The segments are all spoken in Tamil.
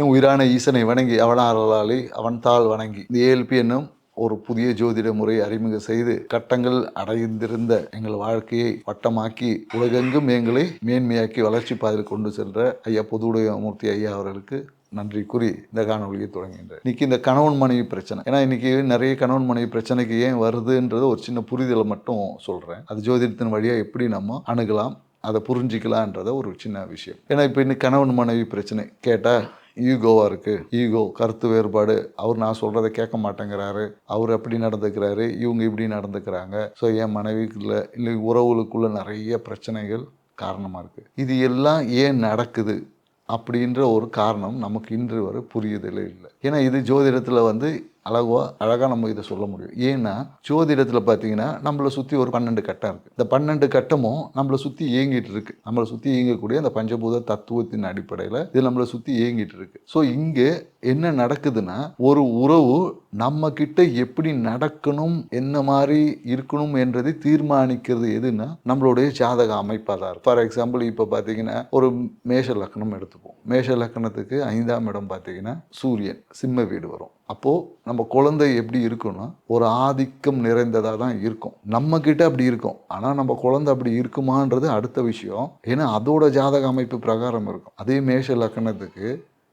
என் உயிரான ஈசனை வணங்கி அவனாரலாளி அவன் தாள் வணங்கி. இந்த ஏஎல்பி என்னும் ஒரு புதிய ஜோதிட முறை அறிமுகம் செய்து கட்டங்கள் அடைந்திருந்த எங்கள் வாழ்க்கையை வட்டமாக்கி உலகெங்கும் எங்களை மேன்மையாக்கி வளர்ச்சி பாதையில் கொண்டு சென்ற ஐயா பொதுவுடையமூர்த்தி ஐயா அவர்களுக்கு நன்றி கூறி இந்த காணொலியை தொடங்குகின்றேன். இன்னைக்கு இந்த கணவன் மனைவி பிரச்சனை. ஏன்னா இன்னைக்கு நிறைய கணவன் மனைவி பிரச்சனைக்கு ஏன் வருதுன்றது ஒரு சின்ன புரிதலை மட்டும் சொல்கிறேன் அது ஜோதிடத்தின் வழியாக எப்படி நம்ம அணுகலாம் அதை புரிஞ்சிக்கலான்றத ஒரு சின்ன விஷயம். ஏன்னா இப்போ இன்னைக்கு கணவன் மனைவி பிரச்சனை. கேட்டால் ஈகோவாக இருக்குது ஈகோ கருத்து வேறுபாடு. அவர் நான் சொல்கிறத கேட்க மாட்டேங்கிறாரு. அவர் அப்படி நடந்துக்கிறாரு? இவங்க இப்படி நடந்துக்கிறாங்க. ஸோ என் மனைவிக்குள்ள இல்லை உறவுகளுக்குள்ள நிறைய பிரச்சனைகள் காரணமாக இருக்குது இது எல்லாம் ஏன் நடக்குது? அப்படின்ற ஒரு காரணம் நமக்கு இன்று வரை புரியுதலே இல்லை. ஏன்னா இது ஜோதிடத்தில் வந்து அழகோ அழகாக நம்ம இதை சொல்ல முடியும். ஏன்னா ஜோதிடத்தில் பார்த்தீங்கன்னா நம்மளை சுற்றி ஒரு பன்னெண்டு கட்டம் இருக்குது இந்த பன்னெண்டு கட்டமும் நம்மளை சுற்றி இயங்கிட்டு இருக்கு. நம்மளை சுற்றி இயங்கக்கூடிய அந்த பஞ்சபூத தத்துவத்தின் அடிப்படையில் இது நம்மளை சுற்றி இயங்கிட்டு இருக்கு. ஸோ இங்கே என்ன நடக்குதுன்னா ஒரு உறவு நம்ம கிட்ட எப்படி நடக்கணும் என்ன மாதிரி இருக்கணும் என்றதை தீர்மானிக்கிறது எதுன்னா நம்மளுடைய ஜாதக அமைப்பாக தான் இருக்கும் ஃபார் எக்ஸாம்பிள் இப்போ பார்த்தீங்கன்னா ஒரு மேஷ லக்னம் எடுத்துப்போம். மேஷ லக்கணத்துக்கு ஐந்தாம் இடம் பார்த்தீங்கன்னா சூரியன் சிம்ம வீடு வரும். அப்போது நம்ம குழந்தை எப்படி இருக்கும்னா ஒரு ஆதிக்கம் நிறைந்ததாக தான் இருக்கும். நம்ம கிட்ட அப்படி இருக்கும். ஆனால் நம்ம குழந்தை அப்படி இருக்குமான்றது அடுத்த விஷயம். ஏன்னா அதோட ஜாதக அமைப்பு பிரகாரம் இருக்கும். அதே மேஷ லக்கணத்துக்கு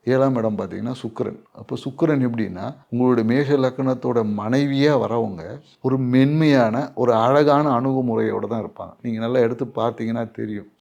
ஏழாம் இடம் பார்த்தீங்கன்னா சுக்கரன். அப்போ சுக்கிரன் எப்படின்னா உங்களுடைய மேஷ லக்கணத்தோட மனைவியாக வரவங்க ஒரு மென்மையான ஒரு அழகான அணுகுமுறையோடு தான் இருப்பாங்க. நீங்கள் நல்லா எடுத்து பார்த்தீங்கன்னா தெரியும்.